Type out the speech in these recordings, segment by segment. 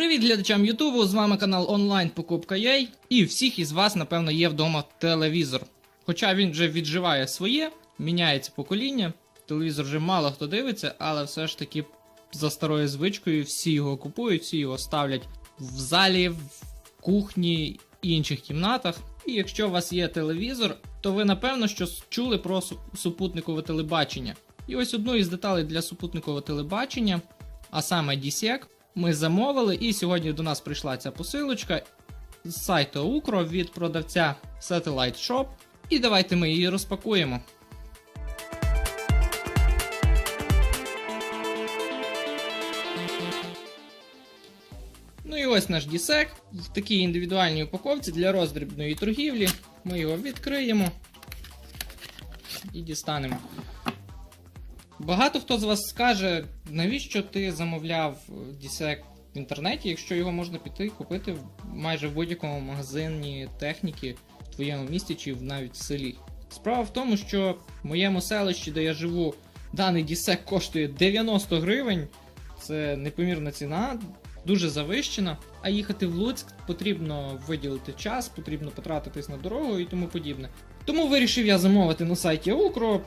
Привіт глядачам Ютубу! З вами канал онлайн Покупка. І всіх із вас, напевно, є вдома телевізор. Хоча він вже відживає своє, міняється покоління. Телевізор вже мало хто дивиться, але все ж таки за старою звичкою всі його купують, всі його ставлять в залі, в кухні і інших кімнатах. І якщо у вас є телевізор, то ви напевно що чули про супутникове телебачення. І ось одну із деталей для супутникового телебачення, а саме DSEC, ми замовили, і сьогодні до нас прийшла ця посилочка з сайту Ukro від продавця Satellite Shop. І давайте ми її розпакуємо. Ну і ось наш дісек в такій індивідуальній упаковці для роздрібної торгівлі. Ми його відкриємо і дістанемо. Багато хто з вас скаже, навіщо ти замовляв дісек в інтернеті, якщо його можна піти купити в- майже в будь-якому магазині техніки в твоєму місті чи навіть в селі. Справа в тому, що в моєму селищі, де я живу, даний дісек коштує 90 гривень. Це непомірна ціна, дуже завищена. А їхати в Луцьк потрібно виділити час, потрібно потратитись на дорогу і тому подібне. Тому вирішив я замовити на сайті Ukro.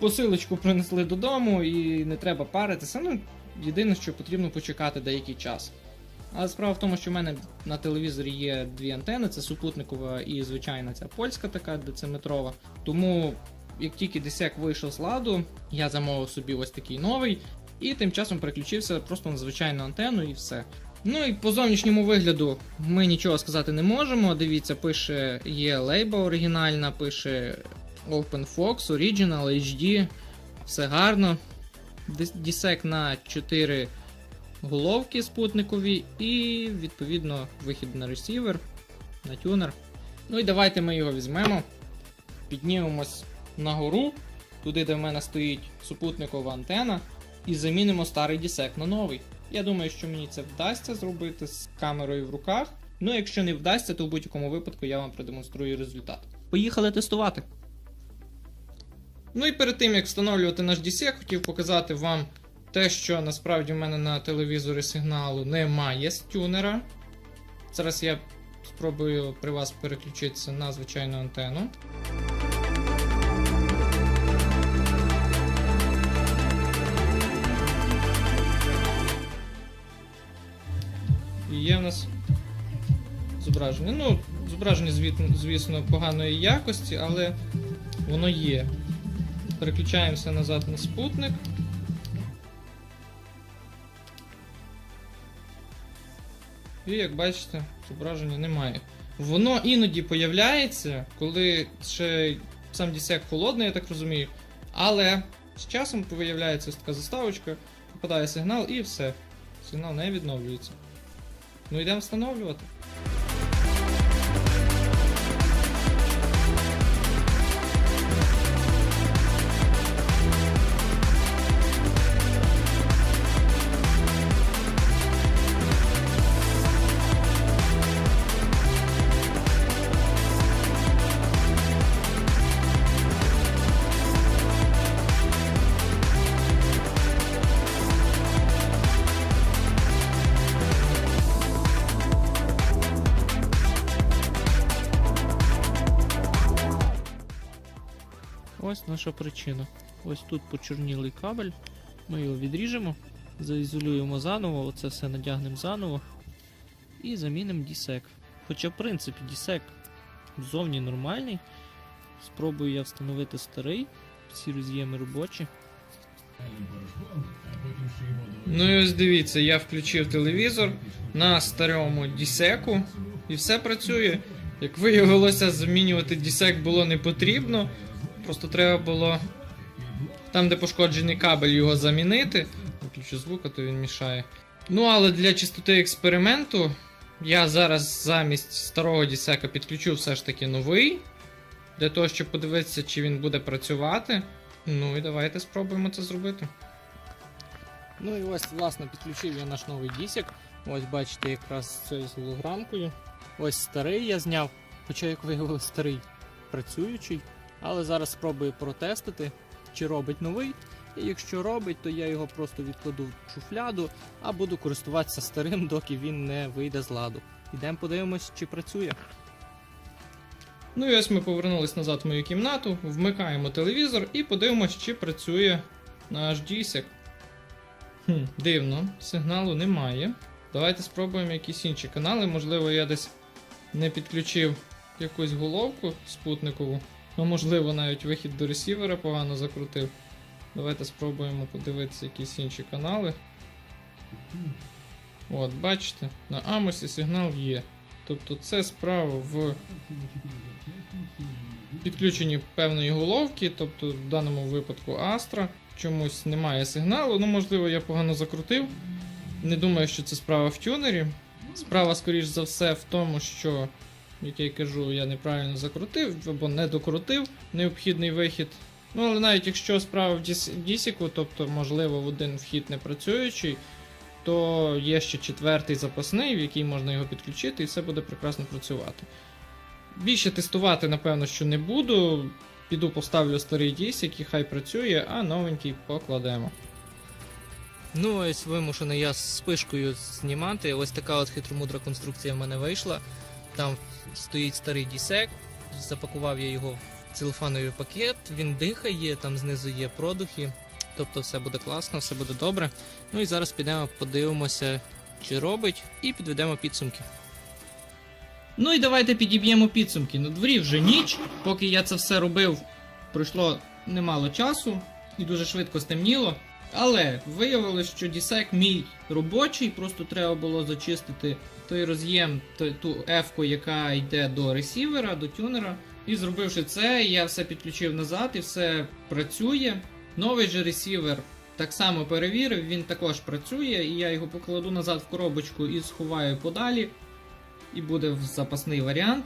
Посилочку принесли додому і не треба паритися. Ну, єдине, що потрібно почекати деякий час. Але справа в тому, що в мене на телевізорі є дві антени: це супутникова і звичайна ця польська така дециметрова. Тому, як тільки десяк вийшов з ладу, я замовив собі ось такий новий, і тим часом переключився просто на звичайну антенну і все. Ну і по зовнішньому вигляду ми нічого сказати не можемо. Дивіться, пише є лейба оригінальна, пише OpenFox, Original, HD, все гарно. Дісек на 4 головки спутникові і, відповідно, вихід на ресівер, на тюнер. Ну і давайте ми його візьмемо, піднімемось нагору, туди, де в мене стоїть супутникова антена, і замінимо старий дісек на новий. Я думаю, що мені це вдасться зробити з камерою в руках. Ну, якщо не вдасться, то в будь-якому випадку я вам продемонструю результат. Поїхали тестувати. Ну і перед тим як встановлювати наш DSEC, хотів показати вам те, що насправді в мене на телевізорі сигналу немає з тюнера. Зараз я спробую при вас переключитися на звичайну антенну. І є в нас зображення. Ну, зображення, звісно, поганої якості, але воно є. Переключаємося назад на спутник. І як бачите, зображення немає. Воно іноді появляється, коли ще сам дісяк холодний, я так розумію. Але з часом появляється така заставочка, попадає сигнал і все. Сигнал не відновлюється. Ну йдемо встановлювати. Ось наша причина. Ось тут почорнілий кабель. Ми його відріжемо, заізолюємо заново, оце все надягнемо заново і замінимо дісек. Хоча, в принципі, дісек зовні нормальний. Спробую я встановити старий, всі роз'єми робочі. Ну і ось дивіться, я включив телевізор на старому дісеку і все працює. Як виявилося, замінювати дісек було не потрібно. Просто треба було там, де пошкоджений кабель, його замінити. Виключу звук, а то він мішає. Ну, але для чистоти експерименту я зараз замість старого дісека підключу все ж таки новий. Для того, щоб подивитися, чи він буде працювати. Ну і давайте спробуємо це зробити. Ну і ось, власне, підключив я наш новий дісік. Ось бачите, якраз з цією голограмкою. Ось старий я зняв, хоча, як виявилось, старий працюючий. Але зараз спробую протестити, чи робить новий. І якщо робить, то я його просто відкладу в шуфляду, а буду користуватися старим, доки він не вийде з ладу. Ідемо подивимось, чи працює. Ну і ось ми повернулись назад в мою кімнату, вмикаємо телевізор і подивимось, чи працює наш дісік. Хм, дивно, сигналу немає. Давайте спробуємо якісь інші канали. Можливо, я десь не підключив якусь головку спутникову. Ну, можливо, навіть вихід до ресівера погано закрутив. Давайте спробуємо подивитися якісь інші канали. От, бачите, на Амосі сигнал є. Тобто це справа в підключенні певної головки, тобто в даному випадку Astra. Чомусь немає сигналу. Ну, можливо, я погано закрутив. Не думаю, що це справа в тюнері. Справа, скоріш за все, в тому, що, як я й кажу, я неправильно закрутив або не докрутив необхідний вихід. Ну, але навіть якщо справа в діс- дісіку, тобто, можливо, в один вхід не працюючий, то є ще четвертий запасний, в який можна його підключити, і все буде прекрасно працювати. Більше тестувати, напевно, що не буду. Піду поставлю старий дісік і хай працює, а новенький покладемо. Ну, ось вимушено я з спишкою знімати. Ось така от хитромудра конструкція в мене вийшла. Там стоїть старий дісек, запакував я його в целофановий пакет, він дихає, там знизу є продухи. Тобто все буде класно, все буде добре. Ну і зараз підемо подивимося, чи робить, і підведемо підсумки. Ну і давайте підіб'ємо підсумки. На дворі вже ніч. Поки я це все робив, пройшло немало часу і дуже швидко стемніло. Але виявилось, що дісек мій робочий, просто треба було зачистити той роз'єм, ту F, яка йде до ресівера, до тюнера. І зробивши це, я все підключив назад і все працює. Новий же ресівер так само перевірив, він також працює, і я його покладу назад в коробочку і сховаю подалі і буде в запасний варіант.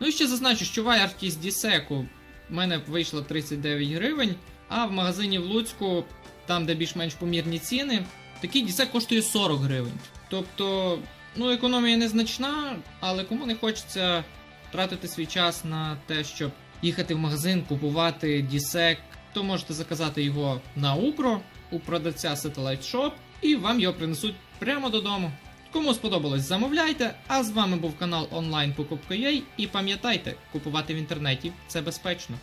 Ну і ще зазначу, що вартість Дісеку в мене вийшла 39 гривень, а в магазині в Луцьку, там де більш-менш помірні ціни, такий Дісек коштує 40 гривень. Тобто, ну, економія незначна, але кому не хочеться тратити свій час на те, щоб їхати в магазин, купувати Дісек, то можете заказати його на Упро у продавця Satellite Shop, і вам його принесуть прямо додому. Кому сподобалось, замовляйте. А з вами був канал онлайн Покупка.ua і пам'ятайте, купувати в інтернеті це безпечно.